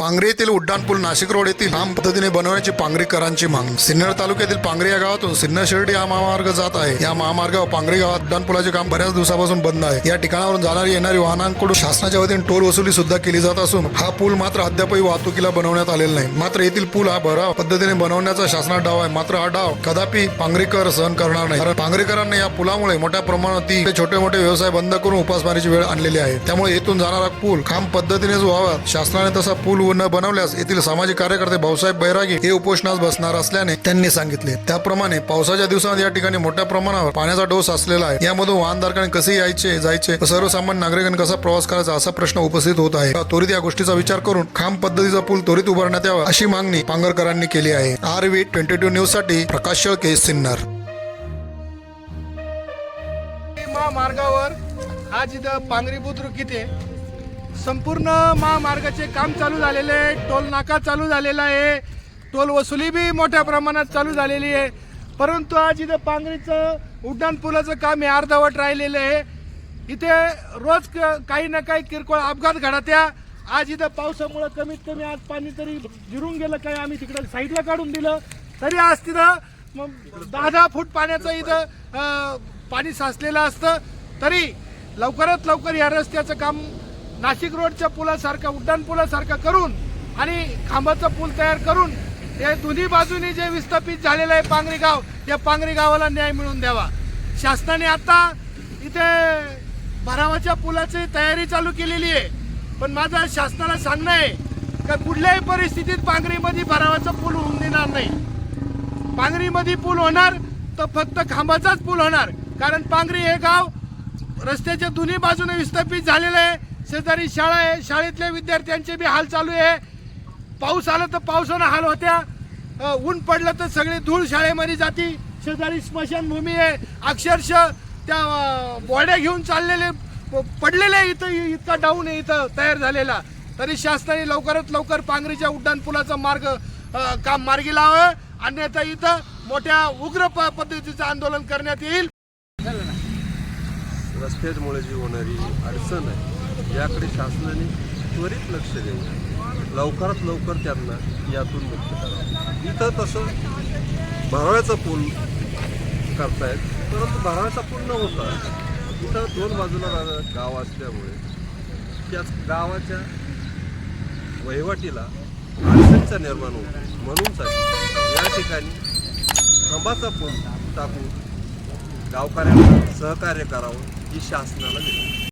पांगरी येथील उड्डाणपूल नाशिक रोड येथील लांब पद्धतीने बनवण्याची पांगरीकरांची मागणी. सिन्नर तालुक्यातील पांगरी या गावातून सिन्नर शिर्डी हा महामार्ग जात आहे. या महामार्गावर पांगरी गावात उड्डाणपुलाचे काम बऱ्याच दिवसापासून बंद आहे. या ठिकाणावरून जाणारी येणारी वाहनांकडून शासनाच्या वतीने टोल वसुली सुद्धा केली जात असून हा पूल मात्र अद्यापही वाहतुकीला बनवण्यात आलेला नाही. मात्र येथील पूल हा भराव पद्धतीने बनवण्याचा शासनात डाव आहे. मात्र हा डाव कदापि पांगरीकर सहन करणार नाही. कारण पांगरीकरांना या पुलामुळे मोठ्या प्रमाणात ती छोटे मोठे व्यवसाय बंद करून उपासमारीची वेळ आणलेली आहे. त्यामुळे येथून जाणारा पूल खांब पद्धतीनेच व्हावा शासनाने तसा पूल न बनवल्यास येथील सामाजिक कार्यकर्ते भाऊसाहेब बैरागी हे उपोषणास बसणार असल्याने त्यांनी सांगितले. त्याप्रमाणे पावसाच्या दिवसात या ठिकाणी मोठ्या प्रमाणावर पाण्याचा डोस असलेला आहे. यामधून वाहनधारकांनी कसे यायचे जायचे सर्वसामान्य नागरिकांनी कसा प्रवास करायचा असा प्रश्न उपस्थित होत आहे. त्वरित या गोष्टीचा विचार करून खांब पद्धतीचा पूल त्वरित उभारण्यात यावा अशी मागणी पांगरकरांनी केली आहे. आर व्ही ट्वेंटी टू न्यूजसाठी प्रकाश शेळके सिन्नर. मार्गावर आज इथं पांगरी बुद्रुक इथे संपूर्ण महामार्गाचे काम चालू झालेले आहे. टोल नाका चालू झालेला आहे. टोल वसुली बी मोठ्या प्रमाणात चालू झालेली आहे. परंतु आज इथं पांगरीचं उड्डाण पुलाचं काम हे अर्धवट राहिलेलं आहे. इथे रोज क- काही ना काही किरकोळ अपघात घडत्या. आज इथं पावसामुळं कमीत कमी आज पाणी तरी जिरून गेलं काय आम्ही तिकडं साईडला काढून दिलं. तरी आज तिथं मग दहा दहा फूट पाण्याचं इथं पाणी साचलेलं असतं. तरी लवकरात लवकर या रस्त्याचं काम नाशिक रोडच्या पुलासारखं उड्डाण पुलासारखं करून आणि खांबाचा पूल तयार करून या दोन्ही बाजूनी जे विस्थापित झालेलं आहे पांगरी गाव या पांगरी गावाला न्याय मिळवून द्यावा. शासनाने आता इथे भरावाच्या पुलाची तयारी चालू केलेली आहे. पण माझं शासनाला सांगणं आहे का कुठल्याही परिस्थितीत पांगरीमध्ये भरावाचा पूल होऊन देणार नाही. पांगरीमध्ये पूल होणार तर फक्त खांबाचाच पूल होणार. कारण पांगरी हे गाव रस्त्याच्या दोन्ही बाजूने विस्थापित झालेलं आहे. शेजारी शाळा आहे शाळेतल्या विद्यार्थ्यांचे बी हाल चालू आहे. पाऊस आला तर पावसानं हाल होत्या. ऊन पडलं तर सगळी धूळ शाळेमध्ये जाती. शेजारी स्मशानभूमी आहे. अक्षरशः त्या बॉड्या घेऊन चाललेले पडलेले इथं इतका डाऊन आहे इथं तयार झालेला. तरी शासनाने लवकरात लवकर पांगरीच्या उड्डाणपुलाचा मार्ग काम मार्गी लावावं अन्यथा इथं मोठ्या उग्र प- पद्धतीचं आंदोलन करण्यात येईल. रस्त्यामुळे जी होणारी अडचण आहे याकडे शासनाने त्वरित लक्ष देऊन लवकरात लवकर त्यांना यातून मुक्त करावं. इथं तसं भराव्याचा पूल करतायत परंतु भराव्याचा पूल न होता इथं दोन बाजूला गाव असल्यामुळे त्याच गावाच्या वहिवाटीला अडचणीचा निर्माण होतो. म्हणूनसाठी या ठिकाणी खांबाचा पूल टाकून गावकऱ्यांना सहकार्य करावं ही शासनाला दिली